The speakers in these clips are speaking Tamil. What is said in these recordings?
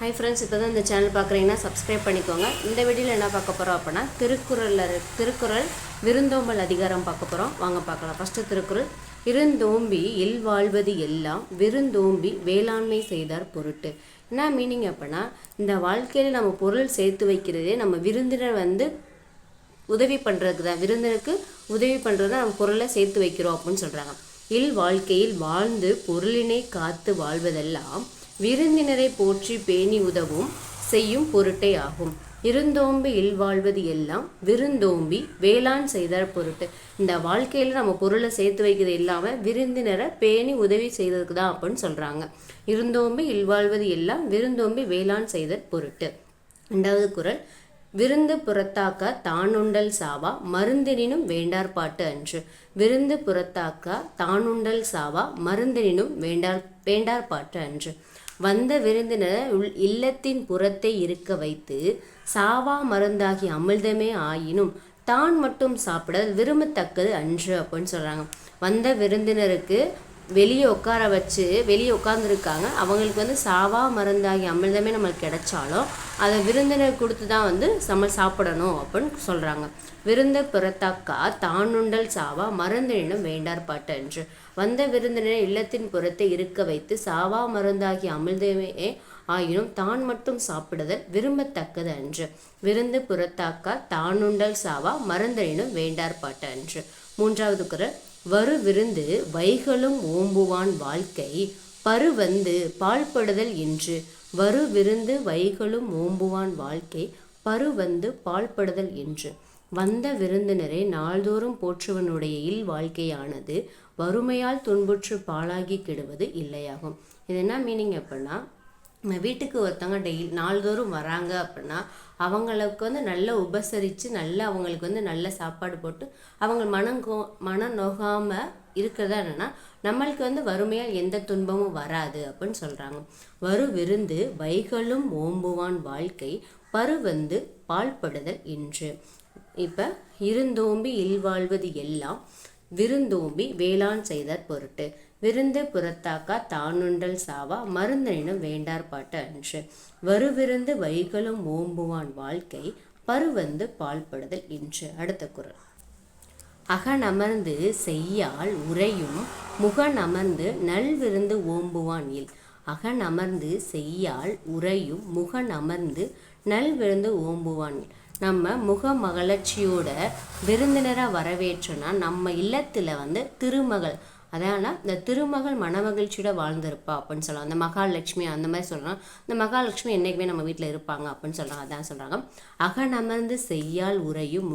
ஹை ஃப்ரெண்ட்ஸ் இப்போ தான் இந்த சேனல் பார்க்குறீங்கன்னா சப்ஸ்கிரைப் பண்ணிக்கோங்க. இந்த வீடியோவில் என்ன பார்க்க போகிறோம் அப்படின்னா திருக்குறளில் திருக்குறள் விருந்தோம்பல் அதிகாரம் பார்க்க போகிறோம் வாங்க பார்க்கலாம். ஃபஸ்ட்டு திருக்குறள் இருந்தோம்பி இல் வாழ்வது எல்லாம் விருந்தோம்பி வேளாண்மை செய்தார் பொருட்டு. என்ன மீனிங் அப்படின்னா இந்த வாழ்க்கையில் நம்ம பொருள் சேர்த்து வைக்கிறதே நம்ம விருந்தினர் வந்து உதவி பண்ணுறதுக்கு தான். விருந்தினருக்கு உதவி பண்ணுறது தான் நம்ம பொருளை சேர்த்து வைக்கிறோம் அப்படின்னு சொல்கிறாங்க இல் வாழ்க்கையில் வாழ்ந்து பொருளினை காத்து வாழ்வதெல்லாம் விருந்தினரை போற்றி பேணி உதவும் செய்யும் பொருட்டே ஆகும். இருந்தோம்பி இல்வாழ்வது எல்லாம் விருந்தோம்பி வேளாண் செய்தார் பொருட்டு. இந்த வாழ்க்கையில் நம்ம பொருளை சேர்த்து வைக்கிறது இல்லாமல் விருந்தினரை பேணி உதவி செய்ததுக்கு தான் அப்படின்னு சொல்கிறாங்க இருந்தோம்பி இல்வாழ்வது எல்லாம் விருந்தோம்பி வேளாண் செய்தற் பொருட்டு. ரெண்டாவது குரல் விருந்து புறத்தாக்க தானுண்டல் சாவா மருந்தினினும் வேண்டார்பாட்டு அன்று. விருந்து புறத்தாக்க தானுண்டல் சாவா மருந்தினினும் வேண்டார் வேண்டார்பாட்டு அன்று. வந்த விருந்தினர் உள் இல்லத்தின் புறத்தை இருக்க வைத்து சாவா மருந்தாகி அமிழ்தமே ஆயினும் தான் மட்டும் சாப்பிட விரும்பத்தக்கது அன்று அப்படின்னு சொல்கிறாங்க வந்த விருந்தினருக்கு வெளியே உட்கார வச்சு வெளியே உட்காந்துருக்காங்க அவங்களுக்கு வந்து சாவா மருந்தாகி அமிர்தமே நம்மளுக்கு கிடைச்சாலும் அதை விருந்தினர் கொடுத்து தான் வந்து நம்ம சாப்பிடணும் அப்படின்னு சொல்கிறாங்க விருந்து புறத்தாக்கா தானுண்டல் சாவா மருந்தினும் வேண்டார் பாட்டு என்று. வந்த விருந்தினர் இல்லத்தின் புறத்தை இருக்க வைத்து சாவா மருந்தாகி அமிழ்தமே ஆயினும் தான் மட்டும் சாப்பிடுதல் விரும்பத்தக்கது அன்று. விருந்து புறத்தாக்கா தானுண்டல் சாவா மருந்தனினும் வேண்டார் பாட்டு அன்று. மூன்றாவது குரல் வரு விருந்து வைகளும் ஓம்புவான் வாழ்க்கை பரு வந்து பாழ்படுதல் என்று வரு விருந்து வைகளும் ஓம்புவான் வாழ்க்கை பரு வந்து பாழ்படுதல் என்று வந்த விருந்தினரை நாள்தோறும் போற்றுவனுடைய இல் வாழ்க்கையானது வறுமையால் துன்புற்று பாழாகி கெடுவது இல்லையாகும். இது என்ன மீனிங் அப்படின்னா வீட்டுக்கு ஒருத்தவங்க டெய்லி நாள்தோறும் வராங்க அப்படின்னா அவங்களுக்கு வந்து நல்லா உபசரித்து நல்லா அவங்களுக்கு வந்து நல்ல சாப்பாடு போட்டு அவங்க மனங்கோ மன நோகாமல் இருக்கிறதா என்னன்னா நம்மளுக்கு வந்து வறுமையால் எந்த துன்பமும் வராது அப்படின்னு சொல்கிறாங்க வரு விருந்து வைகளும் ஓம்புவான் வாழ்க்கை பரு வந்து பால்படுதல் என்று இப்போ இருந்தோம்பி இல்வாழ்வது எல்லாம் விருந்தோம்பி வேளாண் செய்தார் பொருட்டு. விருந்து புறத்தாக்கா தானுண்டல் சாவா மருந்தனினும் வேண்டார் பாட்டு அன்று. வருவிருந்து வைகளும் ஓம்புவான் வாழ்க்கை பருவந்து பால்படுதல் இன்று. அடுத்த குரல். அகனமர்ந்து செய்யால் உரையும் முகனமர்ந்து நல்விருந்து ஓம்புவான் இல். அகனமர்ந்து செய்யால் உரையும் முகனமர்ந்து நல்விருந்து ஓம்புவான் இல். நம்ம முக மகிழ்ச்சியோட விருந்தினராக வரவேற்றோன்னா நம்ம இல்லத்தில் வந்து திருமகள். அதனால் இந்த திருமகள் மனமகிழ்ச்சியோட வாழ்ந்திருப்பா அப்படின்னு சொல்லலாம் அந்த மகாலட்சுமி அந்த மாதிரி சொல்கிறோம் இந்த மகாலட்சுமி என்றைக்குமே நம்ம வீட்டில் இருப்பாங்க அப்படின்னு சொல்கிறாங்க அதான் சொல்கிறாங்க அகநமர்ந்து செய்யால் உரையும்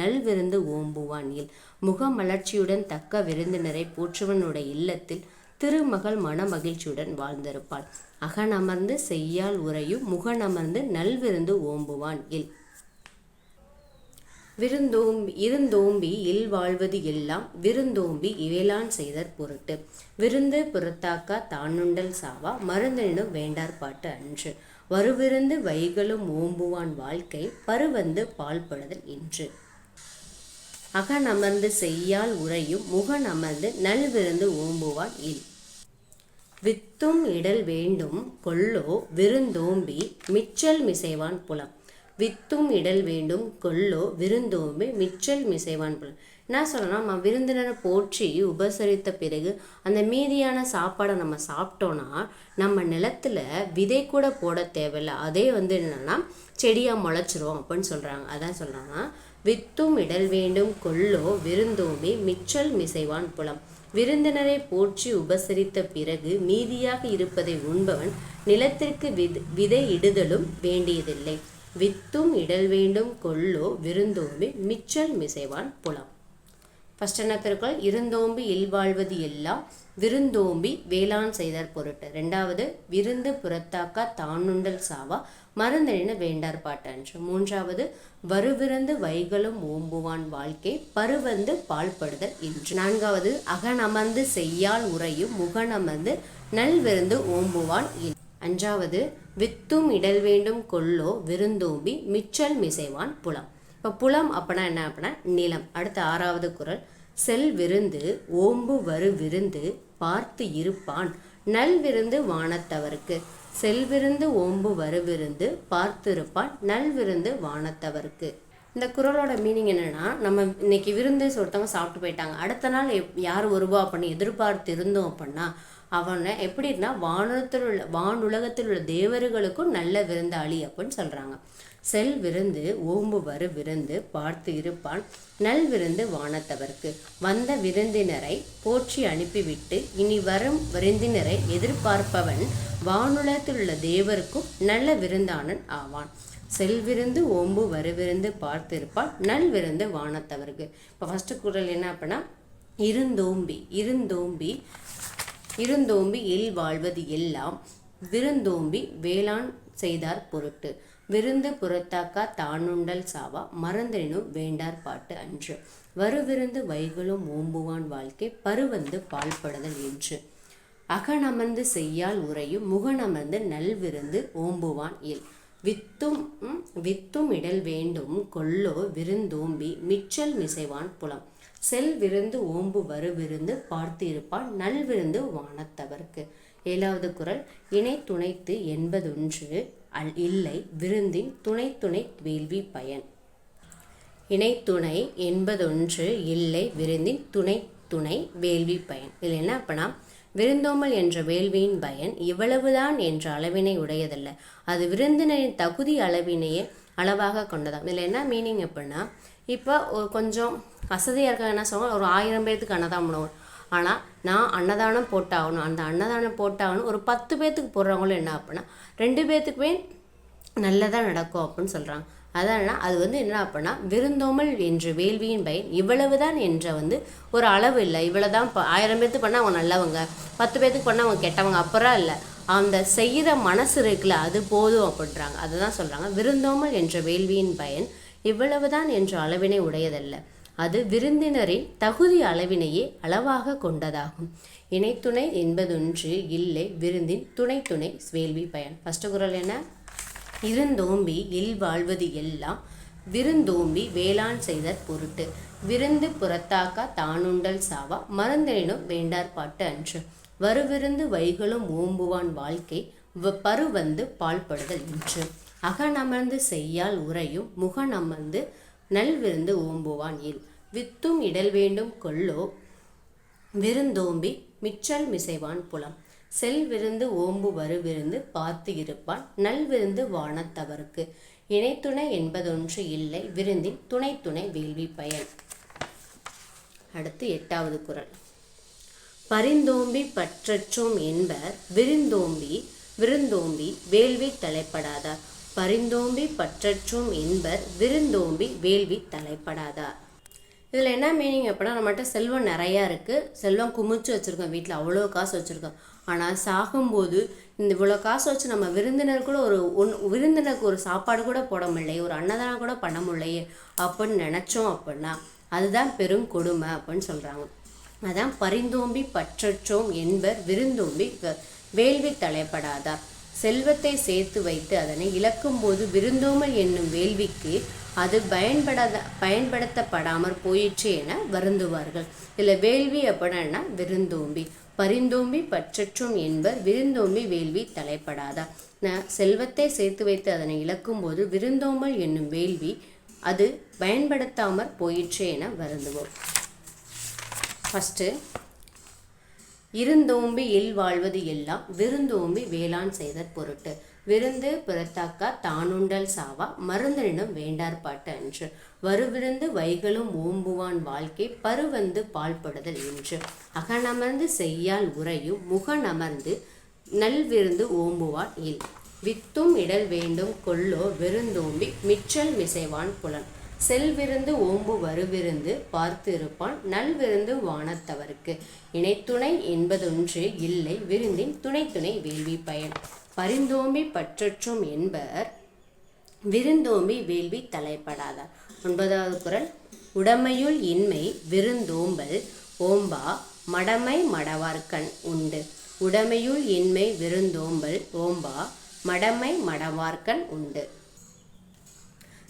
நல் விருந்து ஓம்புவான் இல். முகமலர்ச்சியுடன் தக்க விருந்தினரை போற்றுவனுடைய இல்லத்தில் திருமகள் மனமகிழ்ச்சியுடன் வாழ்ந்திருப்பாள். அகனமர்ந்து செய்யால் உரையும் முகனமர்ந்து நல்விருந்து ஓம்புவான் இல். விருந்தோம்பி இருந்தோம்பி இல் வாழ்வது எல்லாம் விருந்தோம்பி இவேலான் செய்தற் பொருட்டு. விருந்து புறத்தாக்கா தானுண்டல் சாவா மருந்தினும் வேண்டார் பாட்டு அன்று. வருவிருந்து வைகளும் ஓம்புவான் வாழ்க்கை பருவந்து பால்படுதல் இன்று. அகனமர்ந்து செய்யால் உரையும் முகனமர்ந்து நல்விருந்து ஓம்புவான் இல். வித்தும் இடல் வேண்டும் கொல்லோ விருந்தோம்பி மிச்சல் மிசைவான் புலம். வித்தும் இடல் வேண்டும் கொல்லோ விருந்தோமே மிச்சல் மிசைவான் புலம் என்ன சொல்லணும்னா நம்ம விருந்தினரை போற்றி உபசரித்த பிறகு அந்த மீதியான சாப்பாடை நம்ம சாப்பிட்டோன்னா நம்ம நிலத்தில் விதை கூட போட தேவையில்ல. அதே வந்து என்னென்னா செடியாக முளைச்சிரும் அப்படின்னு சொல்கிறாங்க அதான் சொல்கிறாங்கன்னா வித்தும் இடல் வேண்டும் கொல்லோ விருந்தோமே மிச்சல் மிசைவான் புலம். விருந்தினரை போற்றி உபசரித்த பிறகு மீதியாக இருப்பதை உண்பவன் நிலத்திற்கு வித் விதை இடுதலும் வேண்டியதில்லை. வித்தும் இடல் வேண்டும் கொள்ளோ விருந்தோம்பி மிச்சல் மிசைவான் புலம். ஃபஸ்ட் என்ன திருக்குறள் இருந்தோம்பி இல்வாழ்வது எல்லாம் விருந்தோம்பி வேளாண் செய்தார் பொருட்டு. ரெண்டாவது விருந்து புறத்தாக்கா தானுண்டல் சாவா மருந்தெழின வேண்டார் பாட்டன்று. மூன்றாவது வருவிருந்து வைகளும் ஓம்புவான் வாழ்க்கை பருவந்து பால்படுதல் இன்று. நான்காவது அகனமர்ந்து செய்யால் உரையும் முகனமர்ந்து நல்விருந்து ஓம்புவான் இல் அஞ்சாவது வித்தும் இடல் வேண்டும் கொல்லோ விருந்தோம்பி மிச்சல் மிசைவான் புலம். இப்போ புலம் அப்படின்னா என்ன அப்படின்னா நிலம். அடுத்த ஆறாவது குறள் செல் விருந்து ஓம்பு வரு விருந்து பார்த்து இருப்பான். நல் விருந்து வானத்தவருக்கு. செல் விருந்து ஓம்பு வரு விருந்து பார்த்திருப்பான் நல்விருந்து வானத்தவருக்கு. இந்த குறளோட மீனிங் என்னென்னா நம்ம இன்னைக்கு விருந்து ஒருத்தவங்க சாப்பிட்டு போயிட்டாங்க. அடுத்த நாள் யார் வருவா அப்படின்னு எதிர்பார்த்து இருந்தோம் அப்படின்னா அவனை எப்படின்னா வானத்தில் உள்ள வானுலகத்தில் உள்ள தேவர்களுக்கும் நல்ல விருந்தாளி அப்படின்னு சொல்றாங்க. செல் விருந்து ஓம்பு வரு விருந்து பார்த்து இருப்பான். நல் விருந்து வானத்தவர்க்கு. வந்த விருந்தினரை போற்றி அனுப்பிவிட்டு இனி வரும் விருந்தினரை எதிர்பார்ப்பவன் வானுலகத்தில் உள்ள தேவருக்கும் நல்ல விருந்தானன் ஆவான். செல்விருந்து ஓம்பு வருவிருந்து பார்த்திருப்பான் நல் விருந்து வானத்தவருக்கு. இப்போ ஃபஸ்ட்டு குரல் என்ன அப்படின்னா இருந்தோம்பி இருந்தோம்பி இருந்தோம்பி இல் வாழ்வது எல்லாம் விருந்தோம்பி வேளாண் செய்தார் பொருட்டு. விருந்து புறத்தாக்கா தானுண்டல் சாவா மறந்தெனும் வேண்டார் பாட்டு அன்று. வருவிருந்து வைகளும் ஓம்புவான் வாழ்க்கை பருவந்து பால்படுதல் என்று அகனமர்ந்து செய்யால் உரையும் முகனமர்ந்து நல்விருந்து ஓம்புவான் இல். வித்தும் வித்தும் இடல் வேண்டும் கொல்லோ விருந்தோம்பி மிச்சல் மிசைவான் புலம். செல் விருந்து ஓம்பு வரு விருந்து பார்த்து இருப்பான் நல் விருந்து வானத்தவர்க்கு. ஏழாவது குரல் இணை துணைத்து என்பதொன்று அல் இல்லை விருந்தின் துணை துணை வேள்வி பயன். இணைத்துணை என்பதொன்று இல்லை விருந்தின் துணை துணை வேள்வி பயன். இதில் என்ன அப்படின்னா விருந்தோமல் என்ற வேள்வியின் பயன் இவ்வளவுதான் என்ற அளவினை உடையதல்ல. அது விருந்தினரின் தகுதி அளவினையே அளவாக கொண்டதாம். இதில் என்ன மீனிங் அப்படின்னா இப்போ கொஞ்சம் வசதியாக இருக்காங்க என்ன சொல்லுவாங்க ஒரு ஆயிரம் பேர்த்துக்கு அன்னதானம் பண்ணுவோம். ஆனால் நான் அன்னதானம் போட்டாகணும். அந்த அன்னதானம் போட்டாகணும். ஒரு பத்து பேர்த்துக்கு போடுறவங்களும் என்ன அப்படின்னா ரெண்டு பேர்த்துக்குமே நல்லதாக நடக்கும் அப்படின்னு சொல்கிறாங்க அதனால் அது வந்து என்ன அப்படின்னா விருந்தோமல் என்ற வேள்வியின் பயன் இவ்வளவுதான் என்ற வந்து ஒரு அளவு இல்லை. இவ்வளவுதான் இப்போ ஆயிரம் பேர்த்துக்கு பண்ணால் அவங்க நல்லவங்க பத்து பேர்த்துக்கு பண்ணால் அவங்க கெட்டவங்க. அப்புறம் இல்லை. அந்த செய்கிற மனசு இருக்குல்ல அது போதும் அப்படின்றாங்க. அதுதான் சொல்கிறாங்க விருந்தோமல் என்ற வேள்வியின் பயன் இவ்வளவுதான் என்ற அளவினை உடையதல்ல. அது விருந்தினரின் தகுதி அளவினையே அளவாக கொண்டதாகும். இணைத்துணை என்பதொன்று இல்லை விருந்தின் துணை துணை வேள்வி பயன். ஃபஸ்ட்டு குரல் என்ன? இருந்தோம்பி இல் வாழ்வது எல்லாம் விருந்தோம்பி வேளாண் செய்தற் பொருட்டு. விருந்து புறத்தாக்கா தானுண்டல் சாவா மறந்தெனினும் வேண்டார்பாட்டு அன்று. வருவிருந்து வைகளும் ஓம்புவான் வாழ்க்கை வ- பருவந்து பால்படுதல் என்று அகனமர்ந்து செய்யால் உரையும் முகனமர்ந்து நல்விருந்து ஓம்புவான் இல். வித்தும் இடல் வேண்டும் கொல்லோ விருந்தோம்பி மிச்சல் மிசைவான் புலம். செல் விருந்து ஓம்பு வரு விருந்து பார்த்து இருப்பான் நல் விருந்து வானத்தவருக்கு இணைத்துணை என்பதொன்று இல்லை விருந்தின் துணை துணை வேள்வி பயன். அடுத்து எட்டாவது குரல். பரிந்தோம்பி பற்றற்றோம் என்பர் விருந்தோம்பி விருந்தோம்பி வேள்வி தலைப்படாதார். பரிந்தோம்பி பற்றற்றும் என்பர் விருந்தோம்பி வேள்வி தலைப்படாதார் இதில் என்ன மீனிங் அப்படின்னா நம்மகிட்ட செல்வம் நிறையா இருக்குது செல்வம் குமிச்சு வச்சுருக்கோம் வீட்டில் அவ்வளோ காசு வச்சுருக்கோம். ஆனால் சாகும்போது இந்த இவ்வளோ காசு வச்சு நம்ம விருந்தினர் கூட ஒரு ஒன் விருந்தினருக்கு ஒரு சாப்பாடு கூட போட முடியலையே ஒரு அன்னதானம் கூட பண்ண முடியலையே அப்படின்னு நினச்சோம் அப்படின்னா அதுதான் பெரும் கொடுமை அப்படின்னு சொல்கிறாங்க அதான் பரிந்தோம்பி பற்றற்றோம் என்பர் விருந்தோம்பி வேள்வி தலைப்படாதார் செல்வத்தை சேர்த்து வைத்து அதனை இழக்கும்போது விருந்தோமல் என்னும் வேள்விக்கு அது பயன்படாத பயன்படுத்தப்படாமற் போயிற்று என வருந்துவார்கள். இதில் வேள்வி அப்படின்னா விருந்தோம்பி. பரிந்தோம்பி பற்றற்றும் என்பர் விருந்தோம்பி வேள்வி தலைப்படாதா. செல்வத்தை சேர்த்து வைத்து அதனை இழக்கும்போது விருந்தோம்பல் என்னும் வேள்வி அது பயன்படுத்தாமற் போயிற்று என வருந்துவோம். ஃபஸ்ட்டு இருந்தோம்பி இல் வாழ்வது எல்லாம் விருந்தோம்பி வேளாண் செய்தற் பொருட்டு. விருந்து பிறத்தாக்கா தானுண்டல் சாவா மருந்தனிடம் வேண்டார் பாட்டு அன்று. வருவிருந்து வைகளும் ஓம்புவான் வாழ்க்கை பருவந்து பால்படுதல் என்று அகனமர்ந்து செய்யால் உரையும் முகனமர்ந்து நல்விருந்து ஓம்புவான் இல். வித்தும் இடல் வேண்டும் கொல்லோ விருந்தோம்பி மிச்சல் மிசைவான் புலன். செல்விருந்து ஓம்பு வருவிருந்து பார்த்திருப்பான் நல்விருந்து வானத்தவர்க்கு. இணைத்துணை என்பதொன்று இல்லை விருந்தின் துணை துணை வேள்வி பயன். பரிந்தோம்பி பற்றற்றும் என்பர் விருந்தோம்பி வேள்வி தலைப்படாதார். ஒன்பதாவது குறள் உடமையுள் இன்மை விருந்தோம்பல் ஓம்பா மடமை மடவார்கண் உண்டு. உடமையுள் இன்மை விருந்தோம்பல் ஓம்பா மடமை மடவார்கண் உண்டு.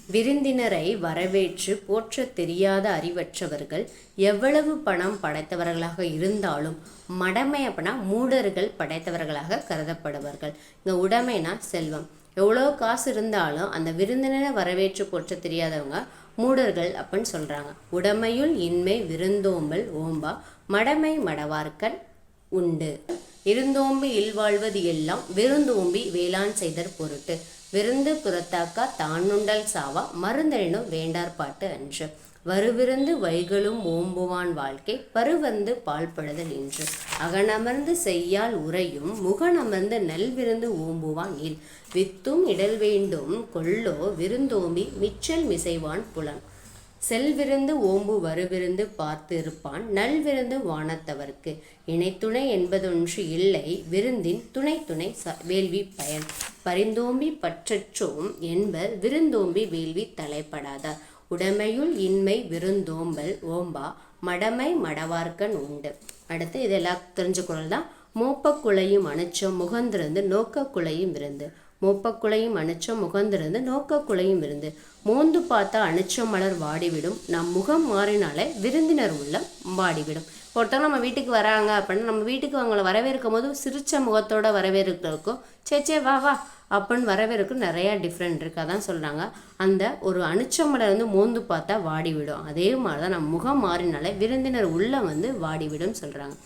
விருந்தினரை வரவேற்று போற்றத் தெரியாத அறிவற்றவர்கள் எவ்வளவு பணம் படைத்தவர்களாக இருந்தாலும் மடமை அப்படின்னா மூடர்கள் படைத்தவர்களாக கருதப்படுவார்கள். இங்கே உடமைனா செல்வம். எவ்வளோ காசு இருந்தாலும் அந்த விருந்தினரை வரவேற்று போற்ற தெரியாதவங்க மூடர்கள் அப்படின்னு சொல்கிறாங்க உடமையுள் இன்மை விருந்தோம்பல் ஓம்பா மடமை மடவார்க்கன் உண்டு. இருந்தோம்பி இல்வாழ்வது எல்லாம் விருந்தோம்பி வேளாண் செய்தற் பொருட்டு. விருந்து புறத்தாக்கா தானுண்டல் சாவா மருந்தெனும் வேண்டார் பாட்டு அன்று. வருவிருந்து வைகளும் ஓம்புவான் வாழ்க்கை பருவந்து பால்படுதல் என்று அகனமர்ந்து செய்யால் உரையும் முகனமர்ந்து நல்விருந்து ஓம்புவான் இல் வித்தும் இடல் வேண்டும் கொள்ளோ விருந்தோம்பி மிச்சல் மிசைவான் புலன். செல்விருந்து ஓம்பு வருவிருந்து பார்த்து இருப்பான் நல்விருந்து வானத்தவர்க்கு. இணைத்துணை என்பதொன்று இல்லை விருந்தின் துணை துணை ச வேள்வி பயன். பரிந்தோம்பி பற்றற்றோம் என்பர் விருந்தோம்பி வேள்வி தலைப்படாதார் உடைமையுள் இன்மை விருந்தோம்பல் ஓம்பா மடமை மடவார்க்கன் உண்டு. அடுத்து இதெல்லாம் தெரிஞ்ச குரல் தான் மோப்பக்குலையும் அணைச்சோம் முகந்திருந்து நோக்கக்குலையும் விருந்து. மோப்பக்குலையும் அணைச்சம் முகந்திருந்து நோக்கக்குலையும் இருந்து மோந்து பார்த்தா அணைச்சம் மலர் வாடிவிடும். நம் முகம் மாறினாலே விருந்தினர் உள்ள வாடிவிடும். ஒருத்தவங்க நம்ம வீட்டுக்கு வராங்க அப்படின்னா நம்ம வீட்டுக்கு அவங்கள வரவேற்கும் போது சிரிச்ச முகத்தோட வரவேற்கிறதுக்கும் சே சே வா வா அப்படின்னு வரவேற்கும் நிறையா டிஃப்ரெண்ட் இருக்குது அதான் சொல்கிறாங்க அந்த ஒரு அணுச்ச மலர் வந்து மோந்து பார்த்தா வாடிவிடும். அதே மாதிரி தான் நம்ம முகம் மாறினாலே விருந்தினர் உள்ள வந்து வாடிவிடும் சொல்கிறாங்க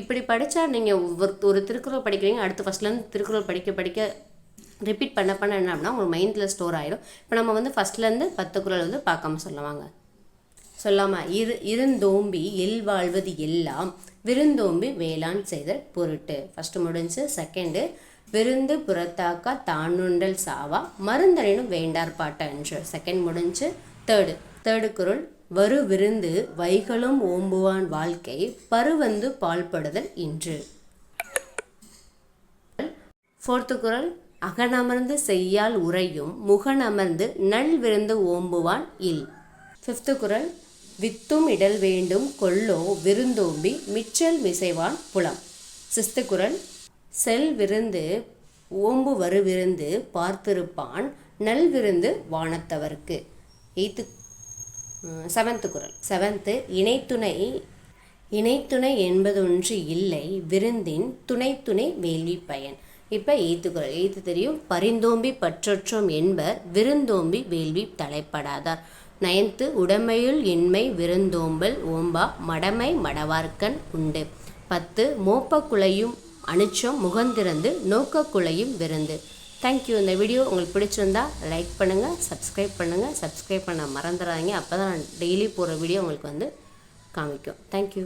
இப்படி படித்தா நீங்கள் ஒரு ஒரு திருக்குறள் படிக்கிறீங்க அடுத்து ஃபஸ்ட்லேருந்து திருக்குறள் படிக்க படிக்க ரிப்பீட் பண்ண பண்ண என்ன அப்படின்னா உங்கள் மைண்டில் ஸ்டோர் ஆயிடும் இப்போ நம்ம வந்து ஃபஸ்ட்லேருந்து பத்து குரல் வந்து பார்க்காம சொல்லுவாங்க சொல்லாமா இரு இருந்தோம்பி எல் வாழ்வது எல்லாம் விருந்தோம்பி வேளாண் செய்தல் பொருட்டு. ஃபஸ்ட்டு முடிஞ்சு செகண்டு விருந்து புறத்தாக்கா தானுண்டல் சாவா மருந்தனினும் வேண்டார் பாட்ட என்று. செகண்ட் முடிஞ்சு தேர்டு தேர்டு குரல் வரு விருந்து வைகளும் ஓம்புவான் வாழ்க்கை பருவந்து பால்படுதல் இன்று. ஃபோர்த்து குரல் அகனமர்ந்து செய்யால் உரையும் முகனமர்ந்து நல் விருந்து ஓம்புவான் இல். ஃபிஃப்த்து குரல் வித்தும் இடல் வேண்டும் கொல்லோ விருந்தோம்பி மிச்சல் மிசைவான் புலம். சிஸ்து குரல் செல் விருந்து ஓம்பு வரு விருந்து பார்த்திருப்பான் நல் விருந்து வானத்தவர்க்கு. எய்த்து செவன்த்து குரல். செவன்த்து இணைத்துணை இணைத்துணை என்பதொன்று இல்லை விருந்தின் துணை துணை வேள்வி பயன் இப்போ எய்த்து ஈத்து தெரியும். பரிந்தோம்பி பற்றற்றோம் என்பர் விருந்தோம்பி வேள்வி தலைப்படாதார். நயன்த்து உடமையுள் இன்மை விருந்தோம்பல் ஓம்பா மடமை மடவார்க்கன் உண்டு. பத்து மோப்பக்குலையும் அனுச்சம் முகந்திறந்து நோக்கக்குலையும் விருந்து. தேங்க்யூ இந்த வீடியோ உங்களுக்கு பிடிச்சிருந்தா லைக் பண்ணுங்கள் சப்ஸ்கிரைப் பண்ணுங்கள் சப்ஸ்கிரைப் பண்ண மறந்துடாதீங்க. அப்போ தான் நான் டெய்லி போகிற வீடியோ உங்களுக்கு வந்து காமிக்கும். தேங்க்யூ